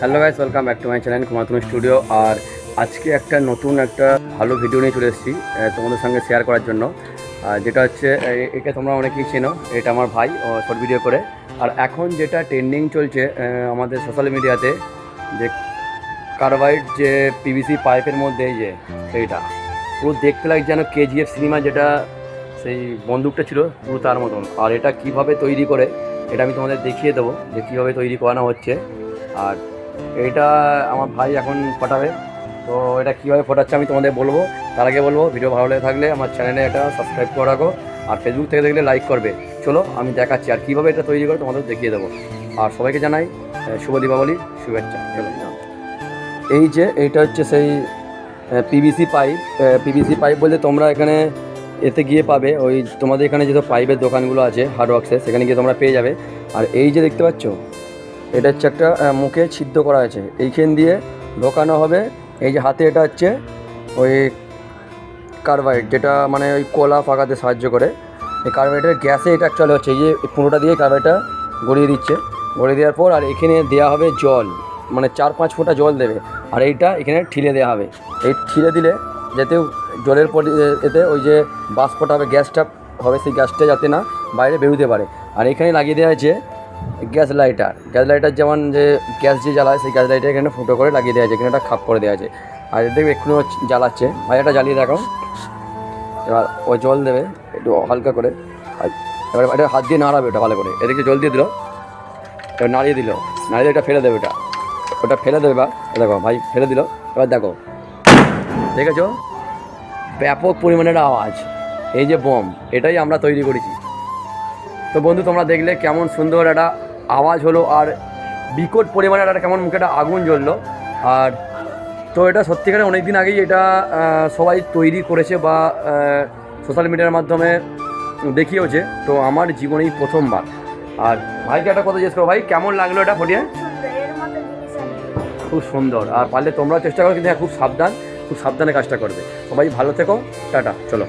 Hello guys welcome back to my channel Kumartun studio আর আজকে একটা নতুন একটা ভালো ভিডিও নিয়ে চলে এসেছি তোমাদের সঙ্গে শেয়ার করার জন্য। যেটা হচ্ছে এটা তোমরা অনেকেই চেনো, এটা আমার ভাই শর্ট ভিডিও করে। আর এখন যেটা ট্রেন্ডিং চলছে আমাদের সোশ্যাল মিডিয়াতে যে কার্বাইড যে পিভিসি পাইপের মধ্যে যে, সেইটা। পুরো দেখতে লাগছে যেন কেজিএফ সিনেমা যেটা, সেই বন্দুকটা ছিল, পুরো তার মতন। আর এটা কীভাবে তৈরি করে, এটা আমি তোমাদের দেখিয়ে দেবো, যে কীভাবে তৈরি করানো হচ্ছে। আর এটা আমার ভাই এখন ফোটাবে তো এটা কীভাবে ফোটাচ্ছে আমি তোমাদের বলব। তার আগে বলব, ভিডিও ভালো লেগে থাকলে আমার চ্যানেলে এটা সাবস্ক্রাইব করে রাখো। আর ফেসবুক থেকে দেখলে লাইক করবে। চলো, আমি দেখাচ্ছি আর কীভাবে এটা তৈরি করে তোমাদের দেখিয়ে দেবো। আর সবাইকে জানাই শুভ দীপাবলি, শুভেচ্ছা। চলো। এই যে, এইটা হচ্ছে সেই পিভিসি পাইপ পিভিসি পাইপ বলতে তোমরা এখানে এতে গিয়ে পাবে ওই তোমাদের এখানে যেসব পাইপের দোকানগুলো আছে হার্ডওয়ার্কসে সেখানে গিয়ে তোমরা পেয়ে যাবে। আর এই যে দেখতে পাচ্ছ এটা হচ্ছে একটা মুখে ছিদ্র করা আছে এইখান দিয়ে ঢোকানো হবে। এই যে হাতে এটা হচ্ছে ওই কার্বাইড, যেটা মানে ওই কলা ফাঁকাতে সাহায্য করে। এই কার্বাইডের গ্যাসে এটা অ্যাকচুয়ালি হচ্ছে, এই যে পুরোটা দিয়ে কার্বাইডটা গড়িয়ে দিচ্ছে। গড়িয়ে দেওয়ার পর আর এখানে দেওয়া হবে জল মানে চার পাঁচ ফোঁটা জল দেবে। আর এইটা এখানে ঠিলে দেওয়া হবে। এই ঠিলে দিলে যাতে জলের পরি এতে ওই যে বাষ্পটা হবে, গ্যাসটা হবে, সেই গ্যাসটা যাতে না বাইরে বেরোতে পারে। আর এখানে লাগিয়ে দেওয়া হয়েছে গ্যাস লাইটার। গ্যাস লাইটার যেমন যে গ্যাস যে জ্বালায়, সেই গ্যাস লাইটার এখানে ফুটো করে লাগিয়ে দেওয়া আছে, এখানে একটা খাপ করে দেওয়া আছে। আর দেখবে এক্ষুনি ও জ্বালাচ্ছে এটা জ্বালিয়ে দেখাও। এবার ও জল দেবে, একটু হালকা করে। আর এবার এটা হাত দিয়ে নাড়াবে ওটা ভালো করে। এদিকে জল দিয়ে দিল। এবার নাড়িয়ে দিল। নাড়িয়ে এটা ফেলে দেবে ওটা। ওটা ফেলে দেবে বা দেখো ভাই, ফেলে দিল। এবার দেখো। দেখেছ? ব্যাপক পরিমাণের আওয়াজ। এই যে বোম, এটাই আমরা তৈরি করেছি। তো বন্ধু, তোমরা দেখলে কেমন সুন্দর একটা আওয়াজ হলো আর বিকট পরিমাণে একটা কেমন মুখে একটা আগুন জ্বললো। আর তো এটা সত্যিকারে অনেক দিন আগেই এটা সবাই তৈরি করেছে বা সোশ্যাল মিডিয়ার মাধ্যমে দেখিয়েওছে। তো আমার জীবনেই প্রথমবার। আর ভাইকে একটা কথা জিজ্ঞেস করো, ভাই, কেমন লাগল এটা ফটিয়ে? খুব সুন্দর। আর পারলে তোমরা চেষ্টা করো, কিন্তু হ্যাঁ খুব সাবধান, খুব সাবধানে কাজটা করবে। সবাই ভালো থেকো, টাটা, চলো।